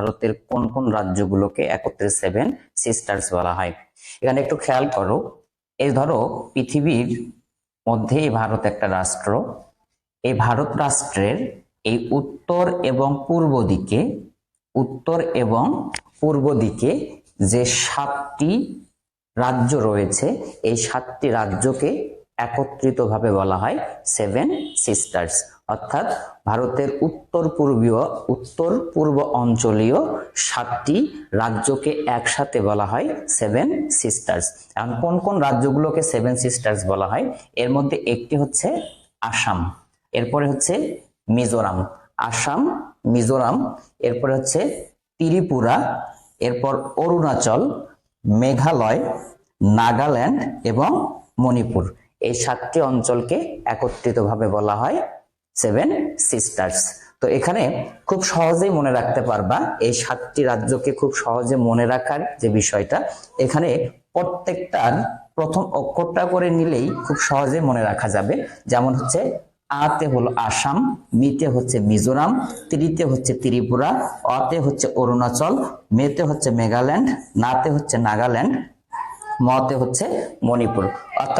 ভারতের কোন কোন রাজ্যগুলোকে একত্রে সেভেন সিস্টার্স বলা হয়। এখানে একটু খেয়াল করো এই ধরো পৃথিবীর মধ্যে ভারত একটা রাষ্ট্র। এই ভারত রাষ্ট্রের এই উত্তর এবং পূর্ব দিকে, উত্তর এবং পূর্ব দিকে যে সাতটি রাজ্য রয়েছে, এই সাতটি রাজ্যকে একত্রিতভাবে বলা হয় সেভেন সিস্টার্স অর্থাৎ ভারতের উত্তর পূর্বীয়, উত্তর পূর্ব অঞ্চলীয় সাতটি রাজ্যকে একসাথে বলা হয় সেভেন সিস্টার্স এখন কোন কোন রাজ্যগুলোকে সেভেন সিস্টার্স বলা হয়? এর মধ্যে একটি হচ্ছে আসাম, এরপরে হচ্ছে মিজোরাম। আসাম, মিজোরাম, এরপরে হচ্ছে ত্রিপুরা, এরপর অরুণাচল, মেঘালয়, নাগাল্যান্ড এবং মণিপুর। এই সাতটি অঞ্চলকে একত্রিতভাবে বলা হয় সেভেন সিস্টার্স। তো এখানে খুব সহজেই মনে রাখতে পারবা, এই সাতটি রাজ্যকে খুব সহজে মনে রাখার যে বিষয়টা, এখানে প্রত্যেকটার প্রথম অক্ষরটা করে নিলেই খুব সহজে মনে রাখা যাবে। যেমন হচ্ছে আতে হলো আসাম, মিতে হচ্ছে মিজোরাম, ত্রিতে হচ্ছে ত্রিপুরা, অতে হচ্ছে অরুণাচল, মেতে হচ্ছে মেঘাল্যান্ড, নাতে হচ্ছে নাগাল্যান্ড, মতে হচ্ছে মণিপুর। অর্থাৎ